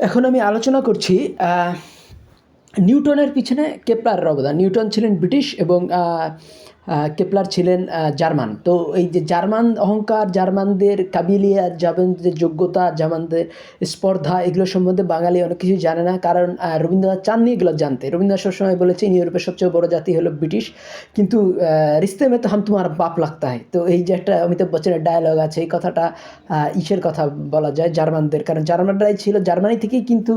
এখন আমি আলোচনা করছি নিউটনের পিছনে কেপলারের অবদান নিউটন ছিলেন ব্রিটিশ এবং কেপলার ছিলেন জার্মান। তো এই যে জার্মান অহংকার জার্মানদের কাবিলিয়া জার্মানদের যোগ্যতা জার্মানদের স্পর্ধা এগুলো সম্বন্ধে বাঙালি অনেক কিছু জানে না। কারণ রবীন্দ্রনাথ চাননি এগুলো জানতে। রবীন্দ্রনাথ সবসময় বলেছেন ইউরোপের সবচেয়ে বড় জাতি হলো ব্রিটিশ। কিন্তু আহ, রিস্তে মে তো হাম তোমার বাপ লাগতা হয় তো এই যে একটা অমিতাভ বচ্চনের ডায়লগ আছে এই কথাটা ইসের কথা বলা যায় জার্মানদের। কারণ জার্মানরাই ছিল জার্মানি থেকেই কিন্তু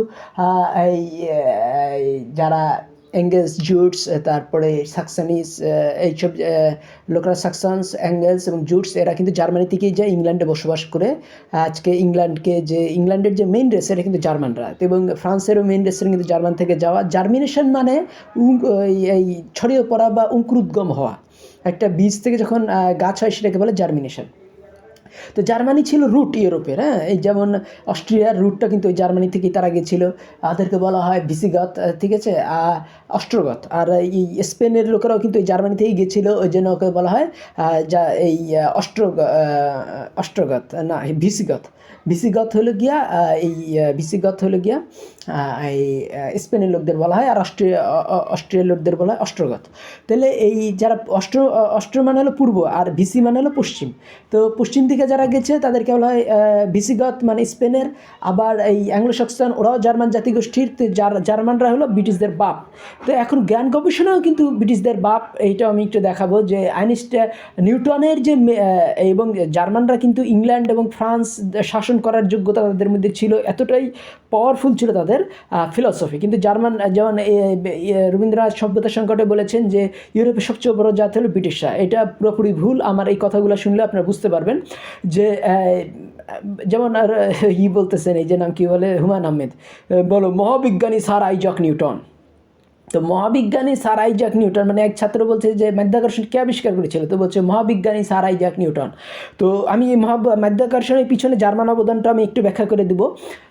এই যারা এঙ্গেলস জুটস তারপরে সাকসানিস এইসব লোকরা সাকসানস অ্যাঙ্গেলস এবং জুটস এরা কিন্তু জার্মানি থেকেই যায় ইংল্যান্ডে বসবাস করে। আজকে ইংল্যান্ডকে যে ইংল্যান্ডের যে মেইন রেস এটা কিন্তু জার্মানরা এবং ফ্রান্সেরও মেইন রেসের কিন্তু জার্মান থেকে যাওয়া। জার্মিনেশন মানে এই ছড়িয়ে পড়া বা অঙ্কুরোদ্গম হওয়া। একটা বীজ থেকে যখন গাছ হয়, সেটাকে বলে জার্মিনেশন তো জার্মানি ছিল রুট ইউরোপের হ্যাঁ? এই যেমন অস্ট্রিয়ার রুটটা কিন্তু ওই জার্মানি থেকেই তারা গেছিল তাদেরকে বলা হয় ভিসিগত ঠিক আছে? অস্ট্রোগত। আর এই স্পেনের লোকেরাও কিন্তু ওই জার্মানি থেকেই গেছিল, ওই জন্য ওকে বলা হয় যা এই অস্ট্রো অস্ট্রোগত, না ভিসিগত ভিসিগত হলো গিয়া এই ভিসিগত হলো গিয়া এই স্পেনের লোকদের বলা হয়, আর অস্ট্রিয়া অস্ট্রিয়ার লোকদের বলা হয় অস্ট্রোগত। তাহলে এই যারা অস্ট্র অস্ট্র মানে হলো পূর্ব, আর ভিসি মানে হলো পশ্চিম। তো পশ্চিম দিকে যারা গেছে, তাদেরকে বলা হয় ভিসিগত মানে স্পেনের। আবার এই অ্যাংলো সাকসন ওরাও জার্মান জাতিগোষ্ঠীর জার্মানরা হলো ব্রিটিশদের বাপ। তো এখন জ্ঞান গবেষণাও কিন্তু ব্রিটিশদের বাপ, এইটাও আমি একটু দেখাবো যে আইনস্টা, নিউটনের যে এবং জার্মানরা কিন্তু ইংল্যান্ড এবং ফ্রান্স শাসন করার যোগ্যতা তাদের মধ্যে ছিল, এতটাই পাওয়ারফুল ছিল তাদের ফিলসফি কিন্তু জার্মান, যেমন রবীন্দ্রনাথ সভ্যতা সংকটে বলেছেন যে, ইউরোপের সবচেয়ে বড় জাত হলো ব্রিটিশরা। এটা পুরোপুরি ভুল, আমার এই কথাগুলো শুনলে আপনারা বুঝতে পারবেন। যে যেমন আর ই বলতেছেন, এই যে নাম কী বলে? হুমায়ুন আহমেদ। বলো, মহাবিজ্ঞানী স্যার আইজক নিউটন। তো মহাবিজ্ঞানী স্যার আইজাক নিউটন মানে এক ছাত্র বলছে যে, মাধ্যাকর্ষণ কে আবিষ্কার করেছিল? তো বলছে, মহাবিজ্ঞানী স্যার আইজাক নিউটন। তো আমি এই মহা মাধ্যাকর্ষণের পিছনে জার্মান অবদানটা আমি একটু ব্যাখ্যা করে দিব।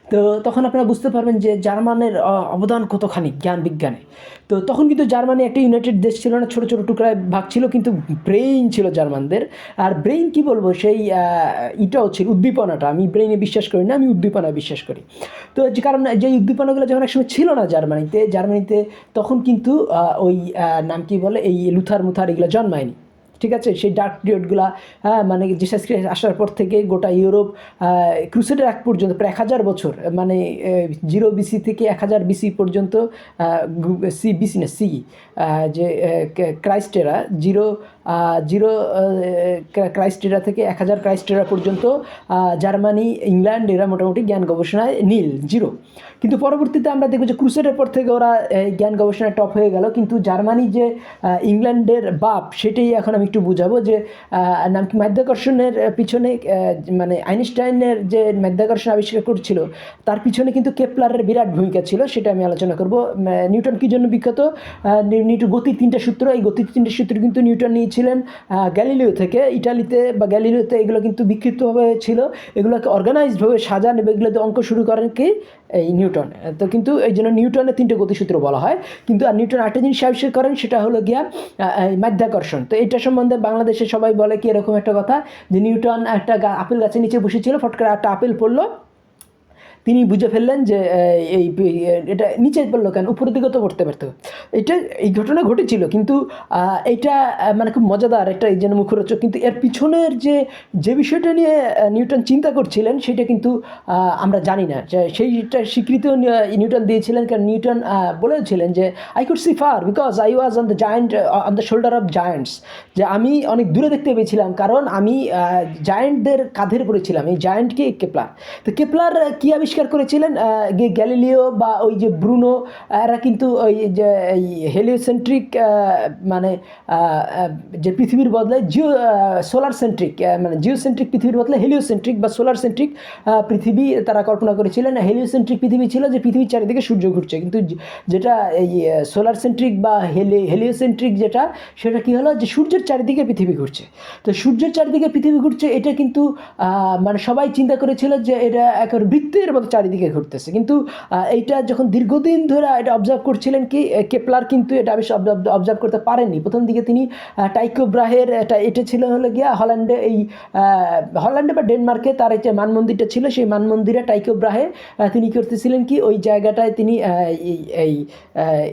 তো তখন আপনারা বুঝতে পারবেন যে জার্মানের অবদান কতখানি জ্ঞান বিজ্ঞানে। তো তখন কিন্তু জার্মানি একটা ইউনাইটেড দেশ ছিল না, ছোটো ছোটো টুকরায় ভাগ ছিল, কিন্তু ব্রেইন ছিল জার্মানদের। আর ব্রেইন কি বলব, সেই ইটাও ছিল, উদ্দীপনাটা। আমি ব্রেইনে বিশ্বাস করি না, আমি উদ্দীপনায় বিশ্বাস করি। তো যে কারণ, যে উদ্দীপনাগুলো যখন একসময় ছিল না জার্মানিতে জার্মানিতে তখন কিন্তু ওই নাম কি বলে, এই লুথার মুথার এগুলো জন্মায়নি। ঠিক আছে? সেই ডার্ক পিরিয়ডগুলা হ্যাঁ মানে জিসাস ক্রিস্ট আসার পর থেকে গোটা ইউরোপ ক্রুসেডের এক পর্যন্ত, প্রায় এক হাজার বছর মানে জিরো বিসি থেকে এক হাজার বিসি পর্যন্ত সি বিসি না সি যে ক্রাইস্টেরা জিরো জিরো ক্রাইস্টেরা থেকে এক হাজার ক্রাইস্টেরা পর্যন্ত জার্মানি, ইংল্যান্ড এরা মোটামুটি জ্ঞান গবেষণায় নীল, জিরো। কিন্তু পরবর্তীতে আমরা দেখব যে ক্রুসেডের পর থেকে ওরা জ্ঞান গবেষণায় টপ হয়ে গেল। কিন্তু জার্মানি যে ইংল্যান্ডের বাপ, সেটাই এখন আমি একটু বুঝাবো যে নাম কি মাধ্যাকর্ষণের পিছনে মানে আইনস্টাইনের যে মাধ্যাকর্ষণ আবিষ্কার করছিল, তার পিছনে কিন্তু কেপলারের বিরাট ভূমিকা ছিল, সেটা আমি আলোচনা করব। নিউটন কি জন্য বিখ্যাত? নিউটন গতির তিনটা সূত্র, এই গতির তিনটা সূত্র কিন্তু নিউটন নিয়েছিলেন আহ, গ্যালিলিও থেকে। ইটালিতে বা গ্যালিলিওতে এগুলো কিন্তু বিক্ষিপ্তভাবে ছিল। এগুলোকে অর্গানাইজডভাবে সাজান এবং এগুলোতে অঙ্ক শুরু করেন কি? এই নিউটন। তো কিন্তু এই জন্য নিউটনের তিনটে গতিসূত্র বলা হয়। কিন্তু আর নিউটন আরেকটা জিনিস আবিষ্কার করেন সেটা হলো গিয়া মাধ্যাকর্ষণ। তো এটা সম্বন্ধে বাংলাদেশে সবাই বলে কি এরকম একটা কথা যে নিউটন একটা আপেল গাছের নিচে বসেছিল ফট করে একটা আপেল পড়ল তিনি বুঝে ফেললেন যে এই এটা নিচে পড়ল কেন? উপরের দিকে তো পড়তে পারতো। এটা, এই ঘটনা ঘটেছিল, কিন্তু এইটা মানে খুব মজাদার একটা এই যেন মুখরোচক, কিন্তু এর পিছনের যে যে বিষয়টা নিয়ে নিউটন চিন্তা করছিলেন, সেটা কিন্তু আমরা জানি না। সেইটা স্বীকৃতিও নি- নিউটন দিয়েছিলেন, কারণ নিউটন বলেছিলেন যে I could see far because I was on the giant on the shoulder of giants যে, আমি অনেক দূরে দেখতে পেয়েছিলাম, কারণ আমি জায়েন্টদের কাঁধের পড়েছিলাম এই জায়েন্টকে কেপলার। তো কেপলার, কি আবিষ্কার করেছিলেন আহ, গ্যালিলিও বা ওই যে ব্রুনো এরা কিন্তু ওই যে হেলিওসেন্ট্রিক মানে যে পৃথিবীর বদলে জিও সোলার সেন্ট্রিক মানে জিওসেন্ট্রিক পৃথিবীর বদলে হেলিওসেন্ট্রিক বা সোলার সেন্ট্রিক পৃথিবী তারা কল্পনা করেছিলেন। হেলিওসেন্ট্রিক পৃথিবী ছিল যে পৃথিবীর চারিদিকে সূর্য ঘুরছে। কিন্তু যেটা এই সোলার সেন্ট্রিক বা হেলি হেলিওসেন্ট্রিক যেটা সেটা কি হলো যে সূর্যের চারিদিকে পৃথিবী ঘুরছে। তো সূর্যের চারিদিকে পৃথিবী ঘুরছে এটা কিন্তু মানে সবাই চিন্তা করেছিল যে এটা একেবারে বৃত্তের মতো চারিদিকে ঘুরতেছে। কিন্তু এইটা যখন দীর্ঘদিন ধরে এটা অবজার্ভ করছিলেন কি কেপলার কিন্তু এটা বেশ অবজার্ভ করতে পারেননি। প্রথম দিকে তিনি টাইকো ব্রাহের এটা এটা ছিল হলো গিয়া হল্যান্ডে এই হল্যান্ডে বা ডেনমার্কে তার এই যে মানমন্দিরটা ছিল, সেই মানমন্দিরে টাইকো ব্রাহে তিনি করতেছিলেন কি, ওই জায়গাটায় তিনি এই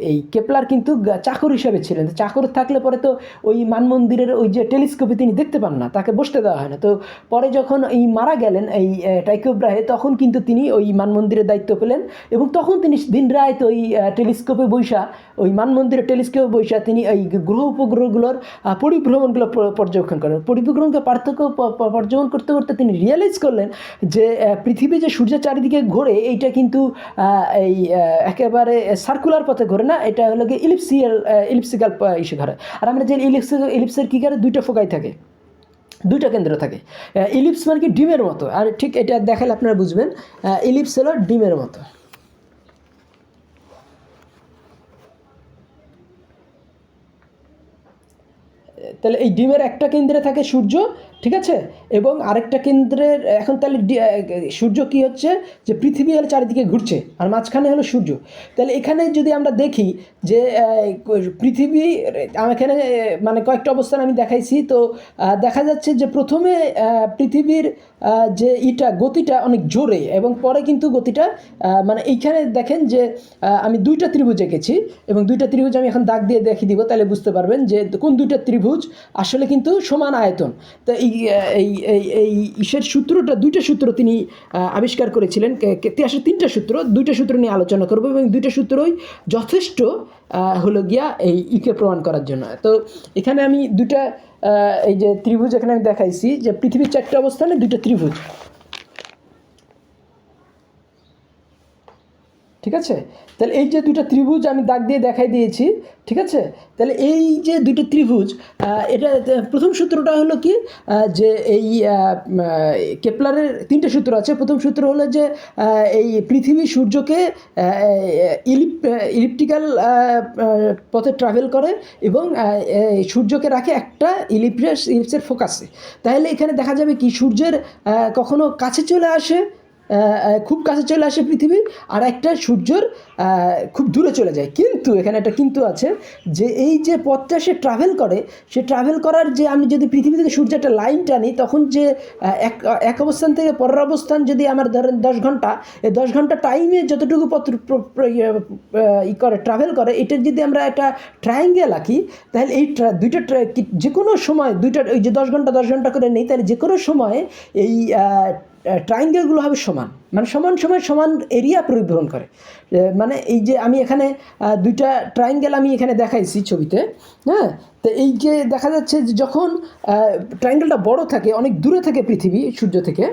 এই কেপলার কিন্তু চাকর হিসাবে ছিলেন। চাকর থাকলে পরে তো ওই মানমন্দিরের ওই যে টেলিস্কোপে তিনি দেখতে পান না, তাকে বসতে দেওয়া হয় না। তো পরে যখন এই মারা গেলেন, এই টাইকো ব্রাহে তখন কিন্তু তিনি ওই মানমন্দিরের দায়িত্ব পেলেন এবং তখন তিনি দিন রাত ওই টেলিস্কোপে বৈশা ওই মানমন্দিরের টেলিস্কোপে বৈশা তিনি এই গ্রহ উপগ্রহগুলোর পরিভ্রমণগুলো পর্যবেক্ষণ করেন। পরিভ্রমণকে পার্থক্য পর্যবেক্ষণ করতে করতে তিনি রিয়েলাইজ করলেন যে পৃথিবী যে সূর্যের চারিদিকে ঘোরে, এইটা কিন্তু এই একেবারে সার্কুলার পথে ঘোরে না, এটা হলো গিয়ে ইলিপসিয়াল ইলিপসিক্যাল ইসে ঘরে। আর আমরা যে ইলিপস ইলিপসের কী করে দুইটা ফোকাই থাকে। দুইটা কেন্দ্র থাকে। ইলিপস মানে কি ডিমের মতো। আর ঠিক এটা দেখালে আপনারা বুঝবেন ইলিপস হলো ডিমের মতো। তাহলে এই ডিমের একটা কেন্দ্রে থাকে সূর্য ঠিক আছে? এবং আরেকটা কেন্দ্রের, এখন তাহলে সূর্য কি হচ্ছে? যে পৃথিবী হলো চারিদিকে ঘুরছে, আর মাঝখানে হলো সূর্য। তাহলে এখানে যদি আমরা দেখি যে পৃথিবী এখানে মানে কয়েকটা অবস্থান আমি দেখাইছি, তো দেখা যাচ্ছে যে প্রথমে পৃথিবীর যে ইটা, গতিটা অনেক জোরে, এবং পরে কিন্তু গতিটা মানে এইখানে দেখেন যে আমি দুইটা ত্রিভুজ এঁকেছি, এবং দুইটা ত্রিভুজ আমি এখন দাগ দিয়ে দেখিয়ে দিব, তাহলে বুঝতে পারবেন যে কোন দুইটা ত্রিভুজ আসলে কিন্তু সমান আয়তন। তো এই এই এই এই ইসের সূত্রটা, দুইটা সূত্র তিনি আবিষ্কার করেছিলেন। আসলে তিনটা সূত্র, দুইটা সূত্র নিয়ে আলোচনা করব এবং দুইটা সূত্রই যথেষ্ট হলো গিয়া এই ইকে প্রমাণ করার জন্য। তো এখানে আমি দুটা এই যে ত্রিভুজ এখানে আমি দেখাইছি যে পৃথিবীর চারটে অবস্থানে দুইটা ত্রিভুজ। ঠিক আছে? তাহলে এই যে দুটো ত্রিভুজ আমি দাগ দিয়ে দেখাই দিয়েছি, ঠিক আছে? তাহলে এই যে দুটো ত্রিভুজ এটা, প্রথম সূত্রটা হলো কি? যে এই কেপলারের তিনটে সূত্র আছে। প্রথম সূত্র হলো যে এই পৃথিবী সূর্যকে ইলিপ ইলিপটিক্যাল পথে ট্রাভেল করে এবং সূর্যকে রাখে একটা ইলিপস ইলিপসের ফোকাসে তাহলে এখানে দেখা যাবে কি? সূর্যের কখনো কাছে চলে আসে খুব কাছে চলে আসে পৃথিবী আর একটা সূর্যর খুব দূরে চলে যায়। কিন্তু এখানে একটা কিন্তু আছে যে এই যে পথটা সে ট্রাভেল করে সে ট্রাভেল করার যে আমি যদি পৃথিবী থেকে সূর্যের একটা লাইন টানি তখন যে এক এক অবস্থান থেকে পরের অবস্থান যদি আমার ধরেন দশ ঘণ্টা এই দশ ঘণ্টা টাইমে যতটুকু পথ ইয়ে, ই করে ট্রাভেল করে এটার যদি আমরা একটা ট্রায়াঙ্গেল আঁকি তাহলে এই দুইটা যে কোনো সময় দুইটা ওই যে দশ ঘণ্টা দশ ঘণ্টা করে নেই তাহলে যে কোনো সময় এই আহ, ট্রায়াঙ্গেলগুলো হবে সমান। মানে সমান সময় সমান এরিয়া পরিভ্রমণ করে। মানে এই যে আমি এখানে দুইটা ট্রায়াঙ্গেল আমি এখানে দেখাইছি ছবিতে হ্যাঁ? তো এই যে দেখা যাচ্ছে যে যখন ট্রায়াঙ্গেলটা বড় থাকে অনেক দূরে থাকে পৃথিবী সূর্য থেকে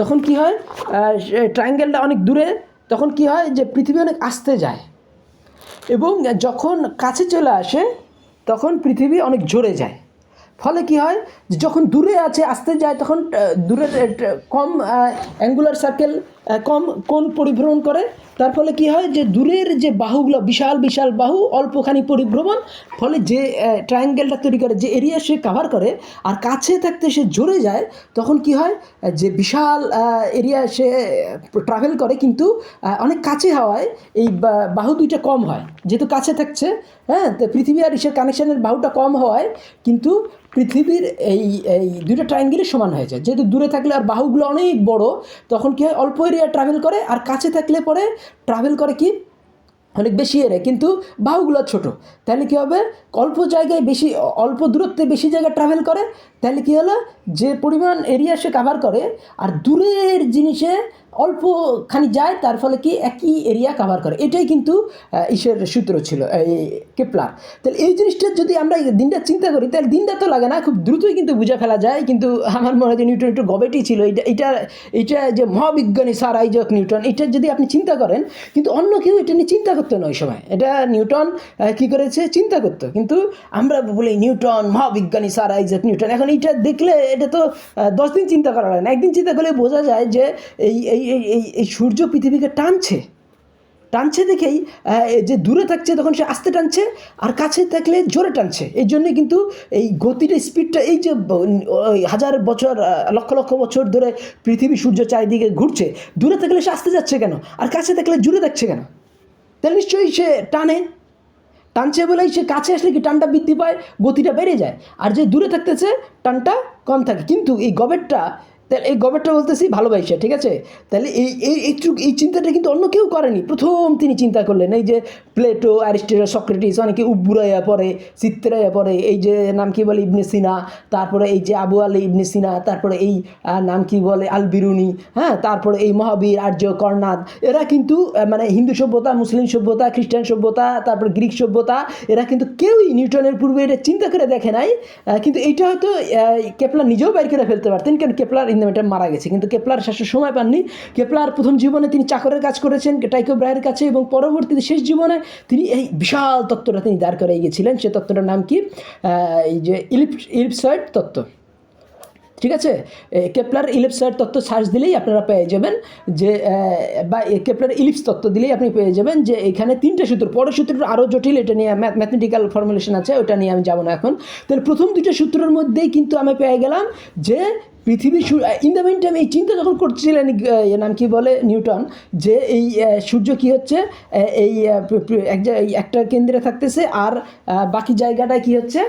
তখন কি হয়? ট্রায়াঙ্গেলটা অনেক দূরে তখন কি হয় যে পৃথিবী অনেক আসতে যায়। এবং যখন কাছে চলে আসে তখন পৃথিবী অনেক জোরে যায়। ফলে কি হয়? যখন দূরে আছে, আসতে যায়, তখন দূরের কম অ্যাঙ্গুলার সার্কেল কম কোন পরিভ্রমণ করে। তার ফলে কি হয় যে দূরের যে বাহুগুলো, বিশাল বিশাল বাহু, অল্পখানি পরিভ্রমণ, ফলে যে ট্রায়াঙ্গেলটা তৈরি করে, যে এরিয়া সে কাভার করে আর কাছে থাকতে সে জোরে যায়, তখন কি হয় যে বিশাল এরিয়া সে ট্রাভেল করে, কিন্তু অনেক কাছে হওয়ায় এই বাহু দুইটা কম হয়। যেহেতু কাছে থাকছে হ্যাঁ তো পৃথিবী আর ইসের কানেকশানের বাহুটা কম হওয়ায় কিন্তু পৃথিবীর এই এই দুইটা ট্রায়াঙ্গেলই সমান হয়ে যায়। যেহেতু দূরে থাকলে আর বাহুগুলো অনেক বড়, তখন কি হয়, অল্প এরিয়া ট্রাভেল করে, আর কাছে থাকলে পরে ট্রাভেল করে কি? অনেক বেশি এরে কিন্তু বাহুগুলো ছোট। তাহলে কী হবে? অল্প জায়গায় বেশি, অল্প দূরত্বে বেশি জায়গায় ট্রাভেল করে, তাহলে কী হলো? যে পরিমাণ এরিয়া সে কাভার করে, আর দূরের জিনিসে অল্পখানি যায়, তার ফলে কি একই এরিয়া কাভার করে। এটাই কিন্তু ঈশ্বরের সূত্র ছিল, এই কেপলার। তাহলে এই জিনিসটা যদি আমরা দিনটা চিন্তা করি, তাহলে দিনটা তো লাগে না, খুব দ্রুতই কিন্তু বুঝে ফেলা যায়। কিন্তু আমার মনে হয় যে নিউটন একটু গবেটি ছিল এটা এটা এটা যে মহাবিজ্ঞানী স্যার আইজক নিউটন, এটা যদি আপনি চিন্তা করেন, কিন্তু অন্য কেউ এটা নিয়ে চিন্তা করতো না ওই সময়। এটা নিউটন কি করেছে? চিন্তা করতো। কিন্তু আমরা বলি নিউটন, মহাবিজ্ঞানী স্যার আইজক নিউটন, এখন এটা দেখলে এটা তো দশ দিন চিন্তা করা হয় না। একদিন চিন্তা করলে বোঝা যায় যে এই এই এই এই সূর্য পৃথিবীকে টানছে। টানছে দেখেই যে দূরে থাকছে তখন সে আস্তে টানছে, আর কাছে থাকলে জোরে টানছে। এই জন্যে কিন্তু এই গতির স্পিডটা এই যে হাজার বছর লক্ষ লক্ষ বছর ধরে পৃথিবী সূর্য চারিদিকে ঘুরছে, দূরে থাকলে সে আস্তে যাচ্ছে কেন? আর কাছে থাকলে জুড়ে থাকছে কেন? তাহলে নিশ্চয়ই সে টানে। টানছে বলেই সে কাছে আসলে কি টানটা বৃদ্ধি পায়? গতিটা বেড়ে যায়। আর যে দূরে থাকতেছে, টানটা কম থাকে। কিন্তু এই গবেটটা তাহলে এই গবেটটা বলতেছি ভালোবাসে ঠিক আছে? তাহলে এই এই এই চিন্তাটা কিন্তু অন্য কেউ করেনি। প্রথম তিনি চিন্তা করলেন, এই যে প্লেটো অ্যারিস্টেটাস সক্রেটিস অনেকে উব্বুরাইয়া পড়ে চিত্রাইয়া পড়ে, এই যে নাম কি বলে ইবনে সিনা, তারপরে এই যে আবু আলী ইবনে সিনা, তারপরে এই নাম কি বলে আল বিরুনি হ্যাঁ? তারপরে এই মহাবীর, আর্য কর্ণাদ, এরা কিন্তু মানে হিন্দু সভ্যতা, মুসলিম সভ্যতা, খ্রিস্টান সভ্যতা, তারপরে গ্রিক সভ্যতা, এরা কিন্তু কেউই নিউটনের পূর্বে এটা চিন্তা করে দেখে নাই। কিন্তু এইটা হয়তো কেপলার নিজেও বাইর করে ফেলতে পারতেন, কারণ কেপলার ইন্দোমেটা মারা গেছে। কিন্তু কেপলার শেষে সময় পাননি। কেপলার প্রথম জীবনে তিনি চাকরের কাজ করেছেন টাইকো ব্রায়ের কাছে, এবং পরবর্তীতে শেষ জীবনে তিনি এই বিশাল তত্ত্বটা তিনি দাঁড় করে গিয়েছিলেন। সে তত্ত্বটার নাম কি? এই যে ইলিপ ইলিপসয়েড তত্ত্ব। ঠিক আছে? কেপলার ইলিপসয়েড তত্ত্ব সার্চ দিলেই আপনারা পেয়ে যাবেন যে বা কেপলার ইলিপস তত্ত্ব দিলেই আপনি পেয়ে যাবেন যে, এখানে তিনটে সূত্র। পরের সূত্রটা আরও জটিল, এটা নিয়ে ম্যাথমেটিক্যাল ফর্মুলেশন আছে, ওটা নিয়ে আমি যাব না এখন। তাহলে প্রথম দুইটা সূত্রের মধ্যেই কিন্তু আমি পেয়ে গেলাম যে পৃথিবী ইন দ্য মিন টাইম এই চিন্তা যখন করছিলেন নাম কি বলে? নিউটন, যে এই সূর্য কি হচ্ছে? এই এক একটা কেন্দ্রে থাকতেছে আর বাকি জায়গাটায় কি হচ্ছে?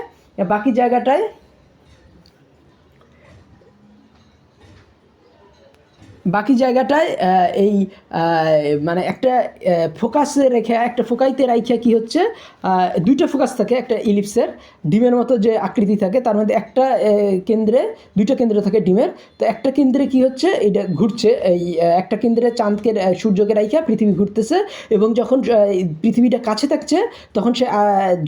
বাকি জায়গাটায় বাকি জায়গাটায় এই মানে একটা ফোকাসে রেখে, একটা ফোকাইতে রাইখা কি হচ্ছে দুইটা ফোকাস থাকে, একটা ইলিপসের ডিমের মতো যে আকৃতি থাকে, তার মধ্যে একটা কেন্দ্রে, দুইটা কেন্দ্র থাকে ডিমের, তো একটা কেন্দ্রে কি হচ্ছে, এটা ঘুরছে, এই একটা কেন্দ্রে চাঁদকে সূর্যকে রাইখা পৃথিবী ঘুরতেছে, এবং যখন পৃথিবীটা কাছে থাকছে, তখন সে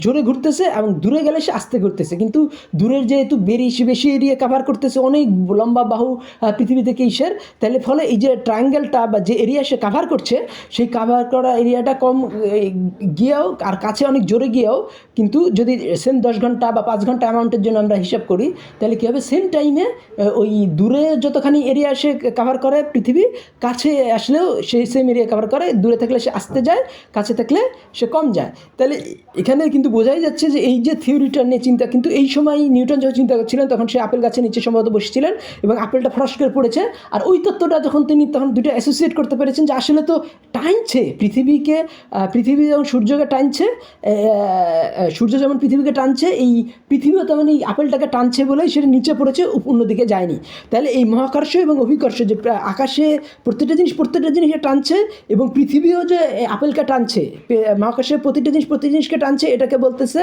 জোরে ঘুরতেছে এবং দূরে গেলে সে আস্তে ঘুরতেছে, কিন্তু দূরের যেহেতু বেশি বেশি এরিয়া কভার করতেছে, অনেক লম্বা বাহু পৃথিবী থেকে ইসের, তাহলে ফলে এই যে ট্রায়াঙ্গেলটা বা যে এরিয়া সে কাভার করছে, সেই কাভার করা এরিয়াটা কম গিয়েও আর কাছে অনেক জোরে গিয়েও কিন্তু যদি সেম দশ ঘণ্টা বা পাঁচ ঘণ্টা অ্যামাউন্টের জন্য আমরা হিসাব করি, তাহলে কী হবে? সেম টাইমে ওই দূরে যতখানি এরিয়া সে কাভার করে পৃথিবী, কাছে আসলেও সেই সেম এরিয়া কাভার করে, দূরে থাকলে সে আসতে যায়, কাছে থাকলে সে কম যায়। তাহলে এখানে কিন্তু বোঝাই যাচ্ছে যে এই যে থিওরিটা নিয়ে চিন্তা, কিন্তু এই সময় নিউটন যখন চিন্তা করছিলেন, তখন সে আপেল গাছের নিচে সম্ভবত বসেছিলেন এবং আপেলটা ফরস করে পড়েছে। আর ওই তত্ত্বটা যখন তিনি তখন দুটো অ্যাসোসিয়েট করতে পেরেছেন যে আসলে তো টানছে পৃথিবীকে পৃথিবী যেমন সূর্যকে টানছে সূর্য যেমন পৃথিবীকে টানছে, এই পৃথিবীও তেমন এই আপেলটাকে টানছে বলেই সেটা নিচে পড়েছে অন্যদিকে যায়নি। তাহলে এই মহাকর্ষ এবং অভিকর্ষ যে আকাশে প্রত্যেকটা জিনিস প্রত্যেকটা জিনিসকে টানছে এবং পৃথিবীও যে আপেলকে টানছে মহাকাশের প্রতিটা জিনিস প্রতি জিনিসকে টানছে, এটাকে বলতেছে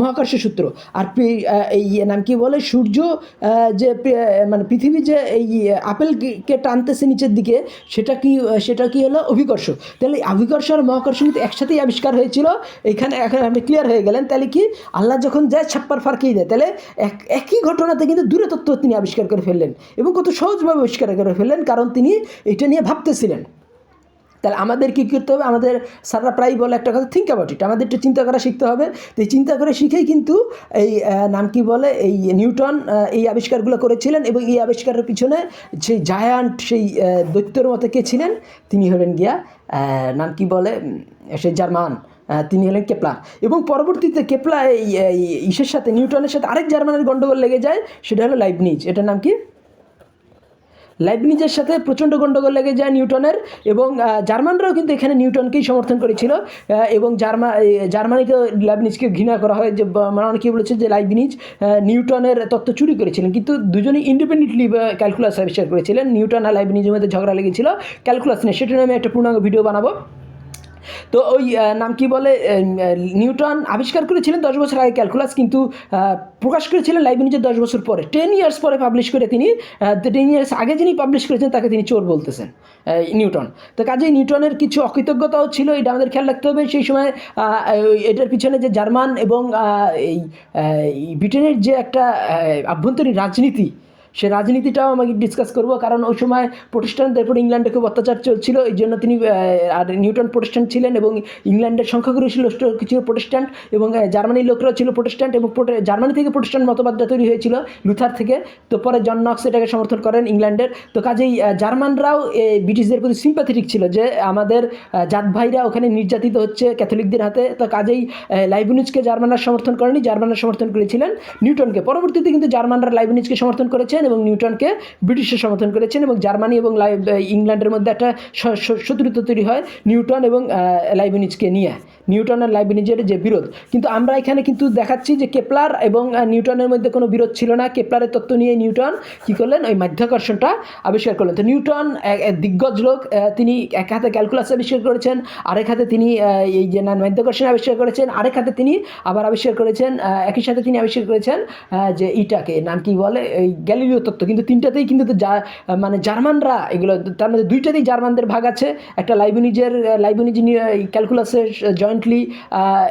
মহাকর্ষ সূত্র। আর এই নাম কি বলে? সূর্য যে মানে পৃথিবী যে, এই আপেলকে টানতেছে নিচের দিকে, সেটা কি সেটা কি হলো? অভিকর্ষ তাহলে অভিকর্ষ আর মহাকর্ষ কিন্তু একসাথেই আবিষ্কার হয়েছিল, এখানে এখন আপনি ক্লিয়ার হয়ে গেলেন, তাহলে কি? আল্লাহ যখন যায় ছাপ্পার ফারকেই দেয়, তাহলে এক, একই ঘটনাতে কিন্তু দূরে তত্ত্ব তিনি আবিষ্কার করে ফেললেন এবং কত সহজভাবে আবিষ্কার করে ফেললেন, কারণ তিনি এটা নিয়ে ভাবতেছিলেন। তাহলে আমাদের কী করতে হবে? আমাদের স্যাররা প্রায় বলে একটা কথা থিঙ্ক অ্যাবাউট ইট আমাদের একটু চিন্তা করা শিখতে হবে। তো চিন্তা করে শিখেই কিন্তু এই নাম কি বলে, এই নিউটন এই আবিষ্কারগুলো করেছিলেন এবং এই আবিষ্কারের পিছনে সেই জায়ান্ট, সেই দৈত্যর মতো কে ছিলেন? তিনি হলেন গিয়া নাম কি বলে সেই জার্মান তিনি হলেন কেপলার। এবং পরবর্তীতে কেপলা এই ইসের সাথে, নিউটনের সাথে আরেক জার্মানের গণ্ডগোল লেগে যায়, সেটা হলো লাইভ লাইবনিজ। এটার নাম কি? লাইবনিজের সাথে প্রচণ্ড গণ্ডগোল লেগে যায় নিউটনের এবং জার্মানরাও কিন্তু এখানে নিউটনকেই সমর্থন করেছিল এবং জার্মা জার্মানিকে লাইবনিজকে ঘৃণা করা হয় যে মানে অনেকে বলেছে যে লাইবনিজ নিউটনের তত্ত্ব চুরি করেছিলেন। কিন্তু দুজনেই ইন্ডিপেন্ডেন্টলি ক্যালকুলাস আবিষ্কার করেছিলেন। নিউটন আর লাইবনিজের মধ্যে ঝগড়া লেগেছিল। ক্যালকুলাস নিয়ে, সেটা নিয়ে আমি একটা পূর্ণাঙ্গ ভিডিও বানাবো। তো ওই নাম কি বলে নিউটন আবিষ্কার করেছিলেন দশ বছর আগে ক্যালকুলাস কিন্তু প্রকাশ করেছিলেন লাইব্রেরিজের দশ বছর পরে। টেন ইয়ার্স পরে পাবলিশ করে তিনি টেন ইয়ার্স আগে যিনি পাবলিশ করেছেন, তাকে তিনি চোর বলতেছেন নিউটন। তো কাজে নিউটনের কিছু অকৃতজ্ঞতাও ছিল, এটা আমাদের খেয়াল রাখতে হবে। সেই সময় এটার পিছনে যে জার্মান এবং এই ব্রিটেনের যে একটা আভ্যন্তরীণ রাজনীতি সে রাজনীতিটাও আমাকে ডিসকাস করব। কারণ ওই সময় প্রতিষ্ঠানদের উপর ইংল্যান্ডে খুব অত্যাচার চলছিল এই জন্য তিনি আর নিউটন প্রতিষ্ঠান ছিলেন এবং ইংল্যান্ডের সংখ্যাগুরু ছিল কিছু প্রতিষ্ঠান এবং জার্মানির লোকরাও ছিল প্রতিষ্ঠান এবং জার্মানি থেকে প্রতিষ্ঠান মতবাদটা তৈরি হয়েছিল লুথার থেকে। তো পরে জন নক্স এটাকে সমর্থন করেন ইংল্যান্ডের। তো কাজেই জার্মানরাও ব্রিটিশদের প্রতি সিম্প্যাথেটিক ছিল যে আমাদের জাত ভাইরা ওখানে নির্যাতিত হচ্ছে ক্যাথলিকদের হাতে। তো কাজেই লাইবনিজকে জার্মানরা সমর্থন করেনি, জার্মানরা সমর্থন করেছিলেন নিউটনকে। পরবর্তীতে কিন্তু জার্মানরা লাইবনিজকে সমর্থন করেছেন এবং নিউটনকে ব্রিটিশের সমর্থন করেছেন এবং জার্মানি এবং ইংল্যান্ডের মধ্যে একটা শত্রুতা তৈরি হয় নিউটন এবং লাইবনিজকে নিয়ে। নিউটন আর লাইবনিজের যে বিরোধ। কিন্তু আমরা এখানে কিন্তু দেখাচ্ছি যে কেপলার এবং নিউটনের মধ্যে কোনো বিরোধ ছিল না। কেপলারের তত্ত্ব নিয়ে নিউটন কী করলেন? ওই মাধ্যাকর্ষণটা আবিষ্কার করলেন। তো নিউটন দিগ্গজ লোক তিনি এক হাতে ক্যালকুলাস আবিষ্কার করেছেন, আরেক হাতে তিনি এই যে না মাধ্যাকর্ষণ আবিষ্কার করেছেন, আরেক হাতে তিনি আবার আবিষ্কার করেছেন একই সাথে তিনি আবিষ্কার করেছেন যে ইটাকে। নাম কি বলে? এই গ্যালিলীয় তত্ত্ব। কিন্তু তিনটাতেই কিন্তু যা মানে জার্মানরা এগুলো, তার মধ্যে দুইটাতেই জার্মানদের ভাগ আছে। একটা লাইবনিজের, লাইবনিজ ক্যালকুলাসের জয়েন্টলি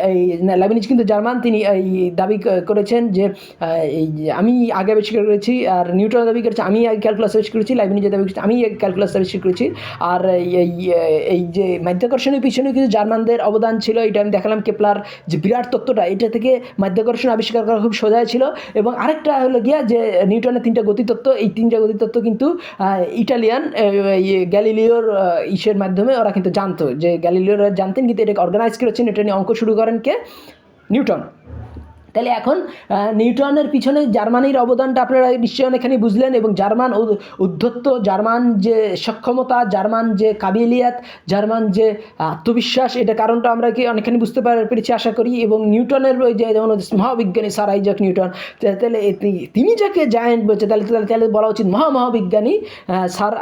এই লাইবনিজ কিন্তু জার্মান, তিনি এই দাবি করেছেন যে এই আমি আগে আবিষ্কার করেছি আর নিউটন দাবি করেছে, আমি আগে ক্যালকুলাস আবিষ্কার করেছি লাইবনিজ দাবি করেছি, আমি ক্যালকুলাস আবিষ্কার করেছি। আর এই- এই যে মাধ্যাকর্ষণের পিছনে কিন্তু জার্মানদের অবদান ছিল, এটা আমি দেখালাম কেপলার যে বিরাট তত্ত্বটা, এটা থেকে মাধ্যাকর্ষণ আবিষ্কার করা খুব সোজা ছিল। এবং আরেকটা হলো গিয়া যে নিউটনের তিনটা গতিতত্ত্ব এই তিনটা গতিতত্ত্ব কিন্তু ইটালিয়ান ইয়ে, গ্যালিলিওর ইসের মাধ্যমে ওরা কিন্তু জানতো যে গ্যালিলিওরা জানতেন কিন্তু এটাকে অর্গানাইজ করেছেন এটা নিয়ে অঙ্ক শুরু করেন কে? নিউটন। তাহলে এখন নিউটনের পিছনে জার্মানির অবদানটা আপনারা নিশ্চয়ই অনেকখানি বুঝলেন এবং জার্মান উদ্ধত্ত, জার্মান যে সক্ষমতা, জার্মান যে কাবিলিয়াত, জার্মান যে আত্মবিশ্বাস, এটা কারণটা আমরা কি অনেকখানি বুঝতে পার- পেরেছি আশা করি এবং নিউটনের ওই যে যেমন মহাবিজ্ঞানী স্যার আইজাক নিউটন তাহলে তিনি যাকে জায়েন্ট বলছে, তাহলে তাহলে তাহলে বলা উচিত মহা মহাবিজ্ঞানী স্যার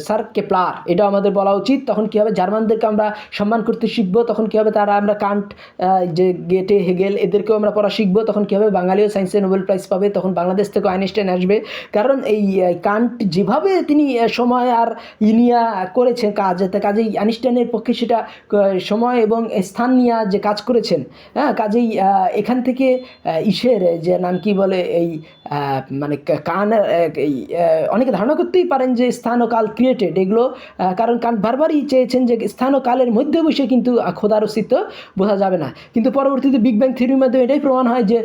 স্যার কেপলার এটা আমাদের বলা উচিত। তখন কী হবে? জার্মানদেরকে আমরা সম্মান করতে শিখব, তখন কী হবে? তারা আমরা কান্ট যে গেটে হেগেল, এদেরকেও আমরা পড়া শিখব, তখন কী বাঙালিও সায়েন্সে নোবেল প্রাইজ পাবে, তখন বাংলাদেশ থেকে আইনস্টাইন আসবে। কারণ এই কান্ট যেভাবে তিনি সময় আর ইনিয়া করেছেন কাজ কাজেই আইনস্টাইনের পক্ষে সেটা সময় এবং স্থান নিয়ে যে কাজ করেছেন হ্যাঁ কাজেই এখান থেকে ইসের যে নাম কি বলে, এই মানে কান অনেকে ধারণা করতেই পারেন যে স্থান ও কাল ক্রিয়েটেড এগুলো কারণ কান বারবারই চেয়েছেন যে স্থান ও কালের মধ্যে বসে কিন্তু খোদার অস্তিত্ব বোঝা যাবে না। কিন্তু পরবর্তীতে বিগ ব্যাং থিওরির মাধ্যমে এটাই প্রমাণ হয় যে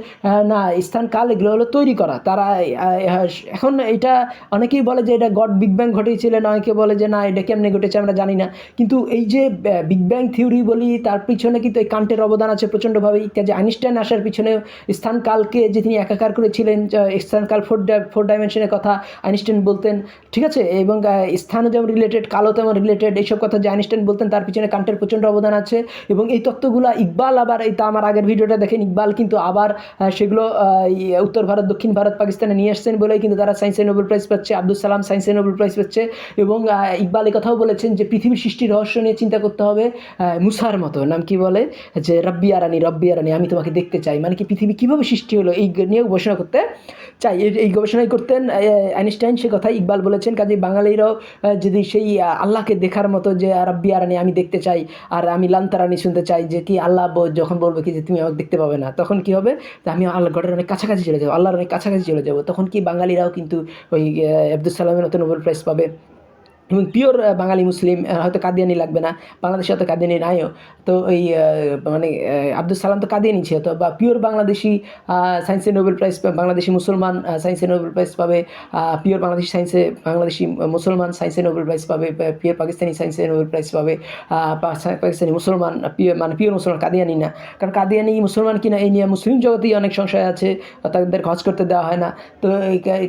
না স্থান কাল এগুলো হলো তৈরি করা। তারা এখন এটা অনেকেই বলে যে এটা গড বিগ ব্যাং ঘটিয়েছিলেন অনেকে বলে যে না, এটা কেমনে ঘটেছে আমরা জানি না। কিন্তু এই যে বিগ ব্যাং থিওরি বলি, তার পিছনে কিন্তু এই কান্টের অবদান আছে প্রচণ্ডভাবে। কাজে আইনস্টাইন আসার পিছনে স্থান কালকে যে তিনি একাকার করেছিলেন যে স্থান কাল ফোর ফোর ডাইমেনশনের কথা আইনস্টাইন বলতেন, ঠিক আছে? এবং স্থানও যেমন রিলেটেড কালো তেমন রিলেটেড এইসব কথা যে আইনস্টাইন বলতেন, তার পিছনে কান্টের প্রচণ্ড অবদান আছে। এবং এই তত্ত্বগুলো ইকবাল আবার, এই তা আমার আগের ভিডিওটা দেখেন, ইকবাল কিন্তু আবার সেগুলো উত্তর ভারত, দক্ষিণ ভারত, পাকিস্তানে নিয়ে আসছেন বলেই কিন্তু তারা সায়েন্সে নোবেল প্রাইজ পাচ্ছে আব্দুল সালাম সায়েন্সে নোবেল প্রাইজ পাচ্ছে। এবং ইকবাল কথাও বলেছেন যে পৃথিবীর সৃষ্টির রহস্য নিয়ে চিন্তা করতে হবে মুসার মতো, নাম কি বলে? যে রব্বি আরানি রব্বি আরানি, আমি তোমাকে দেখতে চাই। মানে কি পৃথিবী কীভাবে সৃষ্টি হলো, এই নিয়ে ঘোষণা করতে চাই, এই গবেষণাই করতেন আইনস্টাইন, সে কথা ইকবাল বলেছেন। কাজে বাঙালিরাও যদি সেই আল্লাহকে দেখার মতো যে রব্বি আরানি, আমি দেখতে চাই। আর আমি লান্তারানি শুনতে চাই যে, কি আল্লাহ যখন বলবে কি যে, তুমি আমাকে দেখতে পাবে না। তখন কি হবে? আমি আল্লাহ গডের অনেক কাছাকাছি চলে যাব, আল্লাহর অনেক কাছাকাছি চলে যাব। তখন কি বাঙালিরাও কিন্তু ওই আব্দুল সালামের মতো নোবেল প্রাইজ পাবে। এবং পিওর বাঙালি মুসলিম হয়তো কাদিয়ানি লাগবে না, বাংলাদেশে হয়তো কাদিয়ানি নাইও। তো ওই মানে আব্দুল সালাম তো কাদিয়ানি ছিল, তো বা পিওর বাংলাদেশি সায়েন্সে নোবেল প্রাইজ বাংলাদেশি মুসলমান সায়েন্সে নোবেল প্রাইজ পাবে পিওর বাংলাদেশি সায়েন্সে বাংলাদেশি মুসলমান সায়েন্সে নোবেল প্রাইজ পাবে পিওর পাকিস্তানি সায়েন্সে নোবেল প্রাইজ পাবে পাকিস্তানি মুসলমান পিওর মানে পিওর মুসলমান, কাদিয়ানি না। কারণ কাদিয়ানি মুসলমান কিনা, এই নিয়ে মুসলিম জগতেই অনেক সংশয় আছে তাদের খরচ করতে দেওয়া হয় না। তো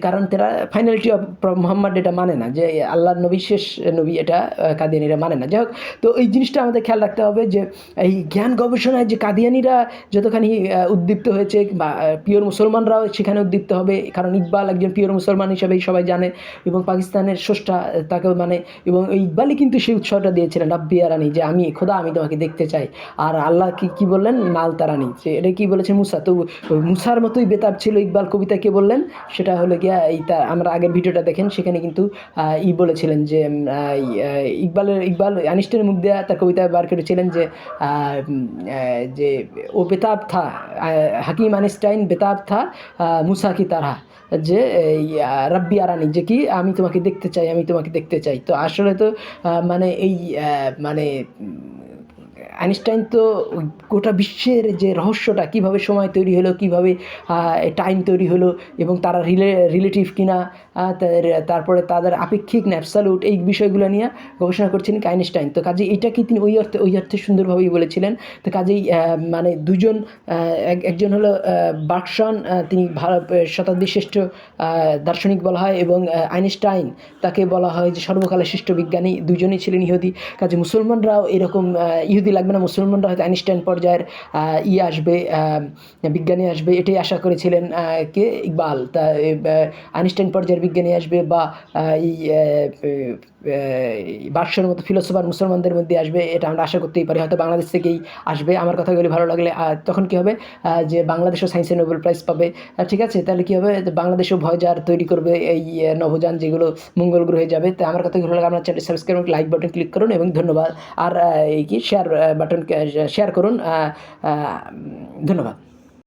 কারণ তারা ফাইনালিটি অফ মোহাম্মদ এটা মানে না, যে আল্লাহ নবী শেষ নবী এটা কাদিয়ানিরা মানে না। যাই হোক তো এই জিনিসটা আমাদের খেয়াল রাখতে হবে যে এই জ্ঞান গবেষণায় যে কাদিয়ানিরা যতখানি উদ্দীপ্ত হয়েছে বা পিওর মুসলমানরাও সেখানে উদ্দীপ্ত হবে কারণ ইকবাল একজন পিওর মুসলমান হিসেবেই সবাই জানে এবং পাকিস্তানের আহ, তাকেও মানে এবং ওই ইকবালই কিন্তু সেই উৎসবটা দিয়েছিলেন রাব্বি আরানি যে আমি খোদা আমি তোমাকে দেখতে চাই। আর আল্লাহ কি কি বললেন? নাল তারানি। যে এটা কি বলেছেন মুসা? তো মুসার মতোই বেতাব ছিল ইকবাল কবিতা কে বললেন? সেটা হলো গিয়া এই তা আমরা আগের ভিডিওটা দেখেন সেখানে কিন্তু ই বলেছিলেন যে যে ইকবালের ইকবাল আনিস্টের মুখ দেওয়া তার কবিতায় বার করেছিলেন যে যে ও বেতাব থা হাকিম আনিস্টাইন বেতাব থা মুসা কি তারা, যে রাব্বি আরানি, যে কি, আমি তোমাকে দেখতে চাই, আমি তোমাকে দেখতে চাই। তো আসলে তো মানে এই মানে আইনস্টাইন তো গোটা বিশ্বের যে রহস্যটা, কীভাবে সময় তৈরি হলো, কীভাবে টাইম তৈরি হলো এবং তারা রিলে, রিলেটিভ কিনা তারপরে তাদের আপেক্ষিক ন্যাপসালুট, এই বিষয়গুলো নিয়ে গবেষণা করছিলেন আইনস্টাইন। তো কাজে এটাকে তিনি ওই অর্থে ওই অর্থে সুন্দরভাবেই বলেছিলেন। তো কাজেই মানে দুজন এক- একজন হলো বার্কসন তিনি ভারত শতাব্দীর শ্রেষ্ঠ দার্শনিক বলা হয় এবং আইনস্টাইন তাকে বলা হয় যে সর্বকালের শ্রেষ্ঠ বিজ্ঞানী। দুজনেই ছিলেন ইহুদি। কাজে মুসলমানরাও এরকম ইহুদি লাগবে না মুসলমানরা হয়তো আইনস্টাইন পর্যায়ের ইয়ে আসবে বিজ্ঞানী আসবে এটাই আশা করেছিলেন কে? ইকবাল। তা আইনস্টাইন পর্যায়ের বিজ্ঞানী আসবে বা এই বার্ষের মতো ফিলোসফার মুসলমানদের মধ্যে আসবে এটা আমরা আশা করতেই পারি। হয়তো বাংলাদেশ থেকেই আসবে। আমার কথাগুলি ভালো লাগলে তখন কী হবে? যে বাংলাদেশও সায়েন্সে নোবেল প্রাইজ পাবে। ঠিক আছে? তাহলে কী হবে? বাংলাদেশও ভয়জার তৈরি করবে এই আহ, নভোযান যেগুলো মঙ্গল গ্রহে যাবে। তো আমার কথা ভালো লাগে আপনার channel subscribe like button click করুন এবং ধন্যবাদ। আর এই কি? শেয়ার বাটন শেয়ার করুন ধন্যবাদ।